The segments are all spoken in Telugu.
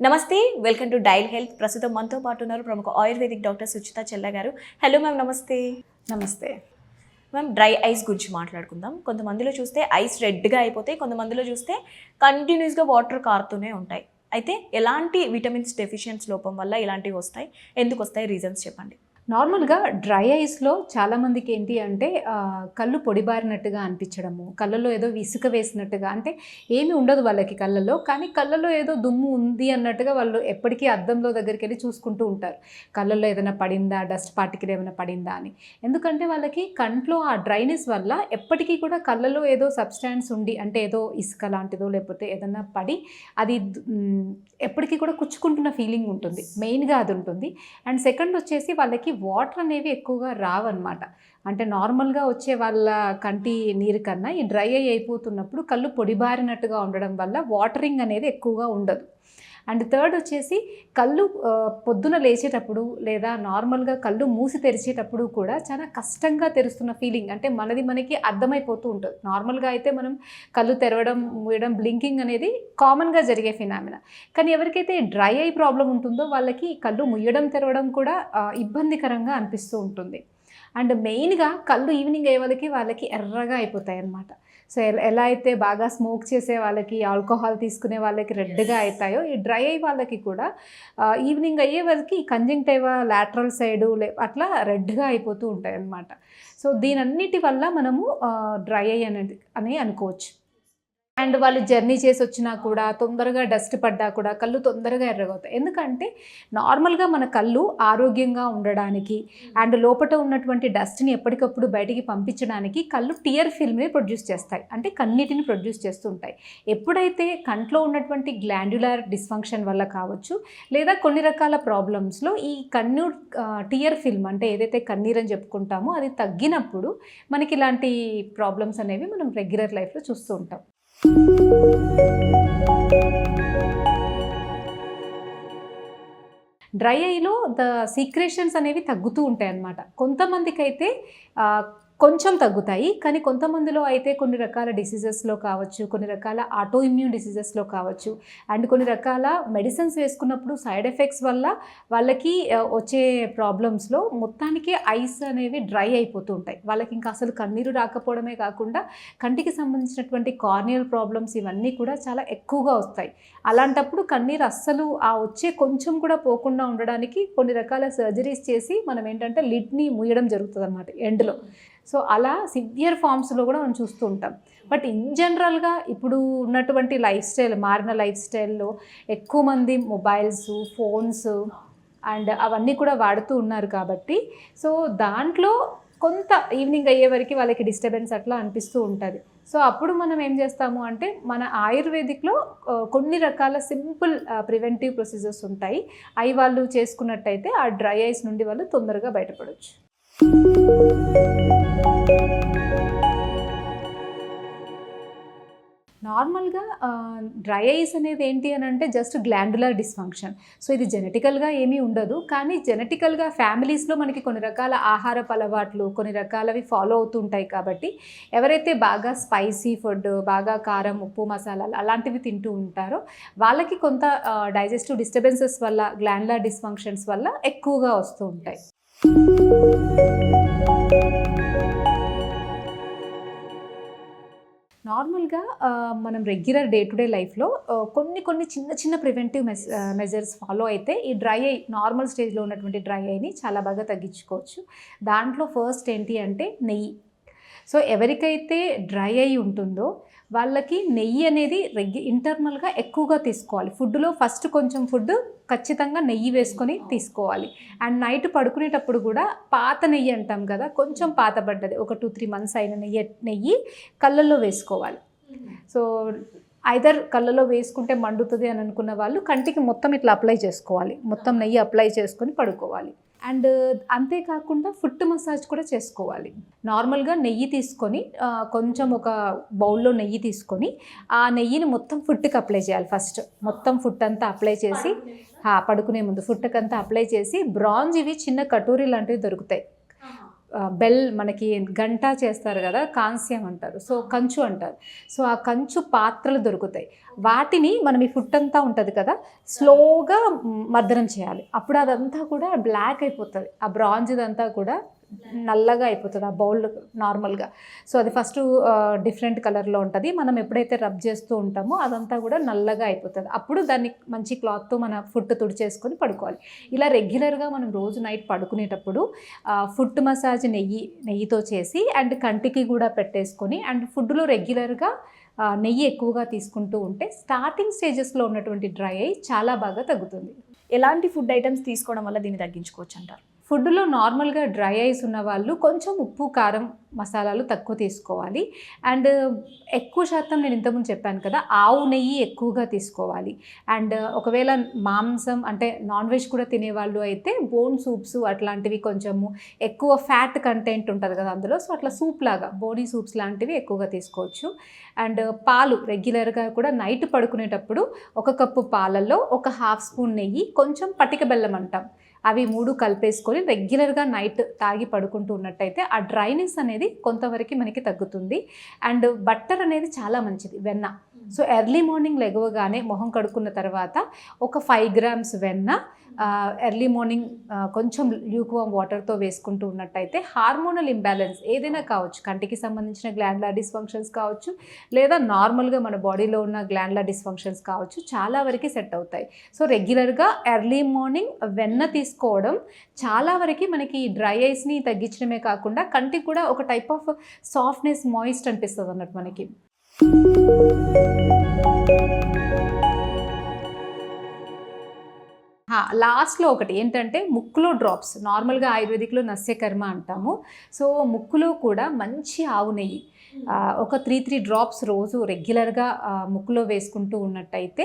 నమస్తే వెల్కమ్ టు డైల్ హెల్త్. ప్రస్తుతం మనతో పాటు ఉన్నారు ప్రముఖ ఆయుర్వేదిక్ డాక్టర్ సుచిత చెల్ల గారు. హలో మ్యామ్ నమస్తే. నమస్తే. మ్యామ్ డ్రై ఐస్ గురించి మాట్లాడుకుందాం. కొంతమందిలో చూస్తే ఐస్ రెడ్గా అయిపోతాయి కొంతమందిలో చూస్తే కంటిన్యూస్గా వాటర్ కారుతూనే ఉంటాయి. అయితే ఎలాంటి విటమిన్స్ డెఫిషియన్స్ లోపం వల్ల ఇలాంటివి వస్తాయి? ఎందుకు వస్తాయి? రీజన్స్ చెప్పండి. నార్మల్గా డ్రై ఐస్లో చాలామందికి ఏంటి అంటే కళ్ళు పొడిబారినట్టుగా అనిపించడము కళ్ళలో ఏదో ఇసుక వేసినట్టుగా అంటే ఏమి ఉండదు వాళ్ళకి కళ్ళలో కానీ కళ్ళలో ఏదో దుమ్ము ఉంది అన్నట్టుగా వాళ్ళు ఎప్పటికీ అద్దంలో దగ్గరికి వెళ్ళి చూసుకుంటూ ఉంటారు. కళ్ళల్లో ఏదైనా పడిందా డస్ట్ పార్టికల్ ఏమైనా పడిందా అని. ఎందుకంటే వాళ్ళకి కంట్లో ఆ డ్రైనెస్ వల్ల ఎప్పటికీ కూడా కళ్ళలో ఏదో సబ్స్టాన్స్ ఉండి అంటే ఏదో ఇసుక లాంటిదో లేకపోతే ఏదైనా పడి అది ఎప్పటికీ కూడా కుచ్చుకుంటున్న ఫీలింగ్ ఉంటుంది. మెయిన్గా అది ఉంటుంది. అండ్ సెకండ్ వచ్చేసి వాళ్ళకి వాటర్ అనేవి ఎక్కువగా రావన్నమాట. అంటే నార్మల్గా వచ్చే వాళ్ళ కంటి నీరు కన్నా ఈ డ్రై అయి అయిపోతున్నప్పుడు కళ్ళు పొడిబారినట్టుగా ఉండడం వల్ల వాటరింగ్ అనేది ఎక్కువగా ఉండదు. అండ్ థర్డ్ వచ్చేసి కళ్ళు పొద్దున లేచేటప్పుడు లేదా నార్మల్గా కళ్ళు మూసి తెరిచేటప్పుడు కూడా చాలా కష్టంగా తెరుస్తున్న ఫీలింగ్. అంటే మనది మనకి అర్థమైపోతూ ఉంటుంది. నార్మల్గా అయితే మనం కళ్ళు తెరవడం మూయడం బ్లింకింగ్ అనేది కామన్గా జరిగే ఫినామినా. కానీ ఎవరికైతే డ్రై ఐ ప్రాబ్లం ఉంటుందో వాళ్ళకి కళ్ళు ముయ్యడం తెరవడం కూడా ఇబ్బందికరంగా అనిపిస్తూ ఉంటుంది. అండ్ మెయిన్గా కళ్ళు ఈవినింగ్ అయ్యే వాళ్ళకి వాళ్ళకి ఎర్రగా అయిపోతాయి అన్నమాట. సో ఎల- అయితే బాగా స్మోక్ చేసే వాళ్ళకి ఆల్కహాల్ తీసుకునే వాళ్ళకి రెడ్గా అవుతాయో ఈ డ్రై అయ్యే వాళ్ళకి కూడా ఈవినింగ్ అయ్యే వాళ్ళకి కంజంక్టైవా లాటరల్ సైడు లే అట్లా రెడ్గా అయిపోతూ ఉంటాయి అన్నమాట సో దీనన్నిటి వల్ల మనము డ్రై ఐ అనేది అని అనుకోవచ్చు. అండ్ వాళ్ళు జర్నీ చేసి వచ్చినా కూడా తొందరగా డస్ట్ పడ్డా కూడా కళ్ళు తొందరగా ఎర్రగవుతాయి. ఎందుకంటే నార్మల్గా మన కళ్ళు ఆరోగ్యంగా ఉండడానికి అండ్ లోపల ఉన్నటువంటి డస్ట్ని ఎప్పటికప్పుడు బయటికి పంపించడానికి కళ్ళు టియర్ ఫిల్మ్ని ప్రొడ్యూస్ చేస్తాయి. అంటే కన్నీటిని ప్రొడ్యూస్ చేస్తుంటాయి. ఎప్పుడైతే కంట్లో ఉన్నటువంటి గ్లాండ్యులర్ డిస్ఫంక్షన్ వల్ల కావచ్చు లేదా కొన్ని రకాల ప్రాబ్లమ్స్లో ఈ కన్ను టియర్ ఫిల్మ్ అంటే ఏదైతే కన్నీర్ అని చెప్పుకుంటామో అది తగ్గినప్పుడు మనకి ఇలాంటి ప్రాబ్లమ్స్ అనేవి మనం రెగ్యులర్ లైఫ్లో చూస్తూ ఉంటాం. డ్రై ఐలో ద సీక్రేషన్స్ అనేవి తగ్గుతూ ఉంటాయి అన్నమాట కొంతమందికి అయితే కొంచెం తగ్గుతాయి కానీ కొంతమందిలో అయితే కొన్ని రకాల డిసీజెస్లో కావచ్చు కొన్ని రకాల ఆటో ఇమ్యూన్ డిసీజెస్లో కావచ్చు. అండ్ కొన్ని రకాల మెడిసిన్స్ వేసుకున్నప్పుడు సైడ్ ఎఫెక్ట్స్ వల్ల వాళ్ళకి వచ్చే ప్రాబ్లమ్స్లో మొత్తానికి ఐస్ అనేవి డ్రై అయిపోతూ ఉంటాయి. వాళ్ళకి ఇంకా అసలు కన్నీరు రాకపోవడమే కాకుండా కంటికి సంబంధించినటువంటి కార్నియల్ ప్రాబ్లమ్స్ ఇవన్నీ కూడా చాలా ఎక్కువగా వస్తాయి. అలాంటప్పుడు కన్నీరు అస్సలు ఆ వచ్చే కొంచెం కూడా పోకుండా ఉండడానికి కొన్ని రకాల సర్జరీస్ చేసి మనం ఏంటంటే లిడ్ని ముయ్యడం జరుగుతుంది అనమాట ఎండ్లో. సో అలా సివియర్ ఫామ్స్లో కూడా మనం చూస్తూ ఉంటాం. బట్ ఇన్ జనరల్గా ఇప్పుడు ఉన్నటువంటి లైఫ్ స్టైల్ మారిన లైఫ్ స్టైల్లో ఎక్కువ మంది మొబైల్స్ ఫోన్స్ అండ్ అవన్నీ కూడా వాడుతూ ఉన్నారు కాబట్టి సో దాంట్లో కొంత ఈవినింగ్ అయ్యే వరకు వాళ్ళకి డిస్టర్బెన్స్ అట్లా అనిపిస్తూ ఉంటుంది. సో అప్పుడు మనం ఏం చేస్తాము అంటే మన ఆయుర్వేదిక్లో కొన్ని రకాల సింపుల్ ప్రివెంటివ్ ప్రొసీజర్స్ ఉంటాయి. అవి వాళ్ళు చేసుకున్నట్టయితే ఆ డ్రై ఐస్ నుండి వాళ్ళు తొందరగా బయటపడవచ్చు నార్మల్గా డ్రై ఐస్ అనేది ఏంటి అని అంటే జస్ట్ గ్లాండులర్ డిస్ఫంక్షన్. సో ఇది జెనెటికల్గా ఏమీ ఉండదు. కానీ జెనెటికల్గా ఫ్యామిలీస్లో మనకి కొన్ని రకాల ఆహారపు అలవాట్లు కొన్ని రకాలవి ఫాలో అవుతుంటాయి కాబట్టి ఎవరైతే బాగా స్పైసీ ఫుడ్ బాగా కారం ఉప్పు మసాలాలు అలాంటివి తింటూ ఉంటారో వాళ్ళకి కొంత డైజెస్టివ్ డిస్టర్బెన్సెస్ వల్ల గ్లాండ్లర్ డిస్ఫంక్షన్స్ వల్ల ఎక్కువగా వస్తూ ఉంటాయి. నార్మల్గా మనం రెగ్యులర్ డే టు డే లైఫ్లో కొన్ని కొన్ని చిన్న చిన్న ప్రివెంటివ్ మెస్ మెజర్స్ ఫాలో అయితే ఈ డ్రై ఐ నార్మల్ స్టేజ్లో ఉన్నటువంటి డ్రై ఐని చాలా బాగా తగ్గించుకోవచ్చు. దాంట్లో ఫస్ట్ ఏంటి అంటే నెయ్యి. సో ఎవరికైతే డ్రై అయి ఉంటుందో వాళ్ళకి నెయ్యి అనేది రెగ్యు ఇంటర్నల్గా ఎక్కువగా తీసుకోవాలి. ఫుడ్లో ఫస్ట్ కొంచెం ఫుడ్ ఖచ్చితంగా నెయ్యి వేసుకొని తీసుకోవాలి. అండ్ నైట్ పడుకునేటప్పుడు కూడా పాత నెయ్యి అంటాం కదా కొంచెం పాతబడ్డది ఒక టూ త్రీ మంత్స్ అయిన నెయ్యి నెయ్యి కళ్ళల్లో వేసుకోవాలి. సో ఐదర్ కళ్ళలో వేసుకుంటే మండుతుంది అని అనుకున్న వాళ్ళు కంటికి మొత్తం ఇట్లా అప్లై చేసుకోవాలి. మొత్తం నెయ్యి అప్లై చేసుకొని పడుకోవాలి. అండ్ అంతేకాకుండా ఫుట్ మసాజ్ కూడా చేసుకోవాలి. నార్మల్గా నెయ్యి తీసుకొని కొంచెం ఒక బౌల్లో నెయ్యి తీసుకొని ఆ నెయ్యిని మొత్తం ఫుట్కి అప్లై చేయాలి ఫస్ట్. మొత్తం ఫుట్ అంతా అప్లై చేసి పడుకునే ముందు. ఫుట్కి అంతా అప్లై చేసి బ్రాంజ్ ఇవి చిన్న కటోరీ లాంటివి దొరుకుతాయి. బెల్ మనకి గంట చేస్తారు కదా కాంస్యం అంటారు. సో కంచు అంటారు. సో ఆ కంచు పాత్రలు దొరుకుతాయి. వాటిని మనం ఈ ఫుట్ అంతా ఉంటుంది కదా స్లోగా మర్దనం చేయాలి. అప్పుడు అదంతా కూడా బ్లాక్ అయిపోతుంది. ఆ బ్రాంజ్ అంతా కూడా నల్లగా అయిపోతుంది ఆ బౌల్ నార్మల్గా. సో అది ఫస్ట్ డిఫరెంట్ కలర్లో ఉంటుంది. మనం ఎప్పుడైతే రబ్ చేస్తూ ఉంటామో అదంతా కూడా నల్లగా అయిపోతుంది. అప్పుడు దాన్ని మంచి క్లాత్తో మన ఫుట్ తుడిచేసుకొని పడుకోవాలి. ఇలా రెగ్యులర్గా మనం రోజు నైట్ పడుకునేటప్పుడు ఫుట్ మసాజ్ నెయ్యి నెయ్యితో చేసి అండ్ కంటికి కూడా పెట్టేసుకొని అండ్ ఫుడ్లో రెగ్యులర్గా నెయ్యి ఎక్కువగా తీసుకుంటూ ఉంటే స్టార్టింగ్ స్టేజెస్లో ఉన్నటువంటి డ్రై అయి చాలా బాగా తగ్గుతుంది. ఎలాంటి ఫుడ్ ఐటమ్స్ తీసుకోవడం వల్ల దీన్ని తగ్గించుకోవచ్చు అంటారు ఫుడ్లో నార్మల్గా డ్రై ఐస్ ఉన్న వాళ్ళు కొంచెం ఉప్పు కారం మసాలాలు తక్కువ తీసుకోవాలి. అండ్ ఎక్కువ శాతం నేను ఇంతకుముందు చెప్పాను కదా ఆవు నెయ్యి ఎక్కువగా తీసుకోవాలి. అండ్ ఒకవేళ మాంసం అంటే నాన్ వెజ్ కూడా తినేవాళ్ళు అయితే బోన్ సూప్స్ అట్లాంటివి కొంచెము ఎక్కువ ఫ్యాట్ కంటెంట్ ఉంటుంది కదా అందులో. సో అట్లా సూప్ లాగా బోడీ సూప్స్ లాంటివి ఎక్కువగా తీసుకోవచ్చు. అండ్ పాలు రెగ్యులర్గా కూడా నైట్ పడుకునేటప్పుడు ఒక కప్పు పాలల్లో ఒక హాఫ్ స్పూన్ నెయ్యి కొంచెం పటిక బెల్లం అంటాం. అవి మూడు కలిపేసుకొని రెగ్యులర్గా నైట్ తాగి పడుకుంటూ ఉన్నట్టయితే ఆ డ్రైనెస్ అనేది కొంతవరకు మనకి తగ్గుతుంది. అండ్ బట్టర్ అనేది చాలా మంచిది వెన్న. సో ఎర్లీ మార్నింగ్ లెగవగానే మొహం కడుక్కున్న తర్వాత ఒక ఫైవ్ గ్రామ్స్ వెన్న ఎర్లీ మార్నింగ్ కొంచెం ల్యూక్వామ్ వాటర్తో వేసుకుంటూ ఉన్నట్టయితే హార్మోనల్ ఇంబ్యాలెన్స్ ఏదైనా కావచ్చు. కంటికి సంబంధించిన గ్లాండ్లా డిస్ఫంక్షన్స్ కావచ్చు లేదా నార్మల్గా మన బాడీలో ఉన్న గ్లాండ్లా డిస్ఫంక్షన్స్ కావచ్చు చాలా వరకు సెట్ అవుతాయి. సో రెగ్యులర్గా ఎర్లీ మార్నింగ్ వెన్న తీసుకోవడం చాలా వరకు మనకి డ్రై ఐస్ని తగ్గించడమే కాకుండా కంటికి కూడా ఒక టైప్ ఆఫ్ సాఫ్ట్నెస్ మాయిస్ట్ అనిపిస్తుంది అన్నట్టు మనకి. లాస్ట్లో ఒకటి ఏంటంటే ముక్కులో డ్రాప్స్ నార్మల్గా ఆయుర్వేదిక్లో నస్యకర్మ అంటాము. సో ముక్కులో కూడా మంచి ఆవు నెయ్యి. ఒక త్రీ త్రీ డ్రాప్స్ రోజు రెగ్యులర్గా ముక్కులో వేసుకుంటూ ఉన్నట్టయితే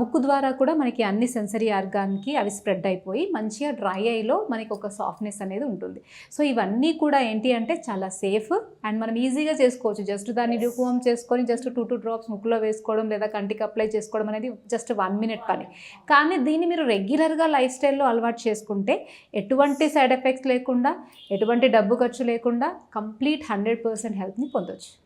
ముక్కు ద్వారా కూడా మనకి అన్ని సెన్సరీ ఆర్గాన్కి అవి స్ప్రెడ్ అయిపోయి మంచిగా డ్రై ఐలో మనకి ఒక సాఫ్ట్నెస్ అనేది ఉంటుంది. సో ఇవన్నీ కూడా ఏంటి అంటే చాలా సేఫ్ అండ్ మనం ఈజీగా చేసుకోవచ్చు. జస్ట్ దాన్ని డ్యూకోమ్ చేసుకొని జస్ట్ టూ టూ డ్రాప్స్ ముక్కులో వేసుకోవడం లేదా కంటికి అప్లై చేసుకోవడం అనేది జస్ట్ వన్ మినిట్ పని. కానీ దీన్ని మీరు రెగ్యులర్గా లైఫ్ స్టైల్లో అలవాటు చేసుకుంటే ఎటువంటి సైడ్ ఎఫెక్ట్స్ లేకుండా ఎటువంటి డబ్బు ఖర్చు లేకుండా కంప్లీట్ హండ్రెడ్ పర్సెంట్ హెల్త్ని పొందొచ్చు. রোজ